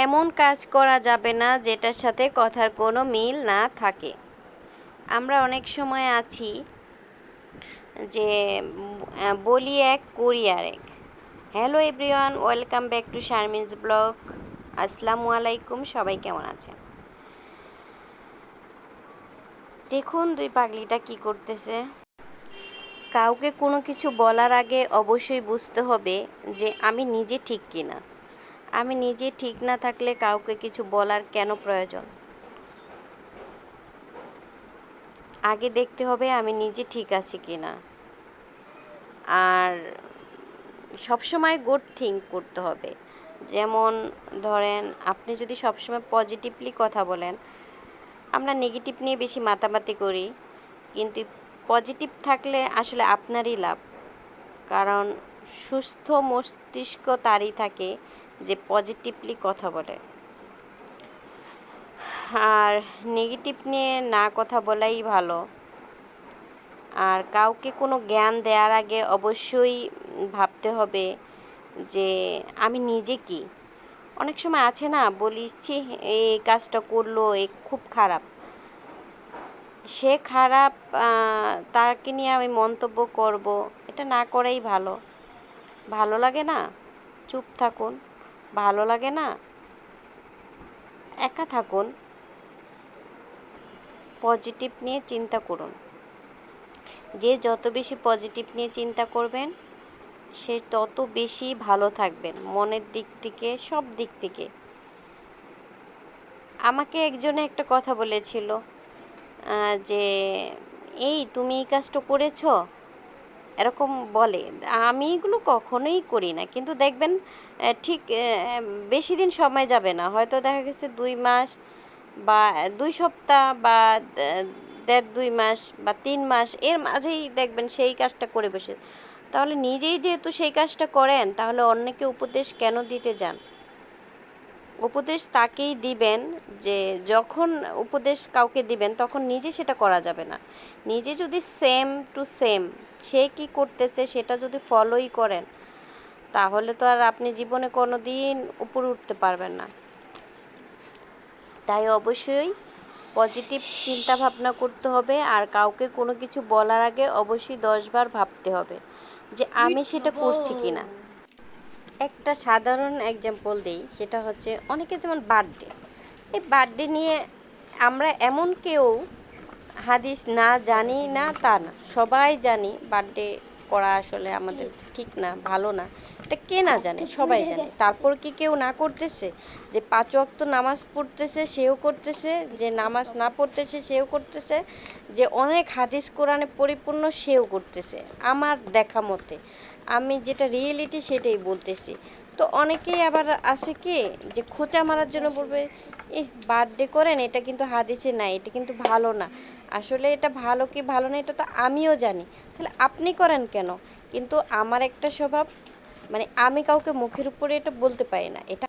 এমন কাজ করা যাবে না যেটার সাথে কথার কোনো মিল না থাকে। আমরা অনেক সময় আছি যে বলি এক করি আরেক hello everyone, welcome back to Sharmin's blog. আসসালামু আলাইকুম, সবাই কেমন আছেন? দেখুন দুই পাগলিটা কি করতেছে। কাউকে কোনো কিছু বলার আগে অবশ্যই বুঝতে হবে যে, আমি নিজে ঠিক কিনা। আমি নিজে ঠিক না থাকলে কাউকে কিছু বলার কেন প্রয়োজন? আগে দেখতে হবে আমি নিজে ঠিক আছি কি না আর সবসময় গুড থিঙ্ক করতে হবে। যেমন ধরেন, আপনি যদি সবসময় পজিটিভলি কথা বলেন, আমরা নেগেটিভ নিয়ে বেশি মাতামাতি করি, কিন্তু পজিটিভ থাকলে আসলে আপনারই লাভ। কারণ সুস্থ মস্তিষ্ক তারই থাকে যে পজিটিভলি কথা বলে। আর নেগেটিভ নিয়ে না কথা বলাই ভালো। আর কাউকে কোনো জ্ঞান দেওয়ার আগে অবশ্যই ভাবতে হবে যে আমি নিজে কি? অনেক সময় আছে না, বলিস, ছি এই কাজটা করল, এ খুব খারাপ। সে খারাপ তাকে নিয়ে আমি মন্তব্য করব, এটা না করাই ভালো। ভালো লাগে না? চুপ থাকুন। ভালো লাগে না? একা থাকুন। পজিটিভ নিয়ে চিন্তা করুন। যে যত বেশি পজিটিভ নিয়ে চিন্তা করবেন, সে তত বেশি ভালো থাকবেন, মনের দিক থেকে, সব দিক থেকে। আমাকে একজনে একটা কথা বলেছিল যে, এই তুমি এই কাজটা করেছ? এরকম বলে। আমি এগুলো কখনোই করি না। কিন্তু দেখবেন ঠিক বেশি দিন সময় যাবে না। হয়তো দেখা গেছে দুই মাস বা দুই সপ্তাহ বা দেড়, দুই মাস বা, তিন মাস এর মাঝেই দেখবেন সেই কাজটা করে বসে। তাহলে নিজেই যেহেতু সেই কাজটা করেন, তাহলে অন্যকে উপদেশ কেন দিতে যান? উপদেশ তাকেই দিবেন যে যখন উপদেশ কাউকে দিবেন, তখন নিজে সেটা করা যাবে না। নিজে যদি সেম টু সেম সে কি করতেছে সেটা যদি ফলোই করেন, তাহলে তো আর আপনি জীবনে কোনো দিন উপরে উঠতে পারবেন না। তাই অবশ্যই পজিটিভ চিন্তা ভাবনা করতে হবে, আর কাউকে কোনো কিছু বলার আগে অবশ্যই দশবার ভাবতে হবে যে আমি সেটা করছি কি না একটা সাধারণ এক্সাম্পল দিই সেটা হচ্ছে অনেকে যেমন বার্থডে এই বার্থডে নিয়ে আমরা এমন কেউ হাদিস না জানি না তা না সবাই জানি বার্থডে করা আসলে আমাদের ঠিক না ভালো না এটা কে না জানে? সবাই জানে। তারপর কি কেউ না করতেছে? যে পাঁচ ওয়াক্ত নামাজ পড়তেছে সেও করতেছে যে নামাজ না পড়তেছে সেও করতেছে যে অনেক হাদিস কোরআনে পরিপূর্ণ সেও করতেছে। আমার দেখা মতে। আমি যেটা রিয়েলিটি সেটাই বলতেছি। তো অনেকেই আবার আছে কি যে খোঁচা মারার জন্য বলবে এ বার্থডে করেন, এটা কিন্তু হাদিসে নাই, এটা কিন্তু ভালো না। আসলে এটা ভালো কি ভালো না, এটা তো আমিও জানি। তাহলে আপনি করেন কেন? কিন্তু আমার একটা স্বভাব মানে আমি কাউকে মুখের উপরে এটা বলতে পারি না। এটা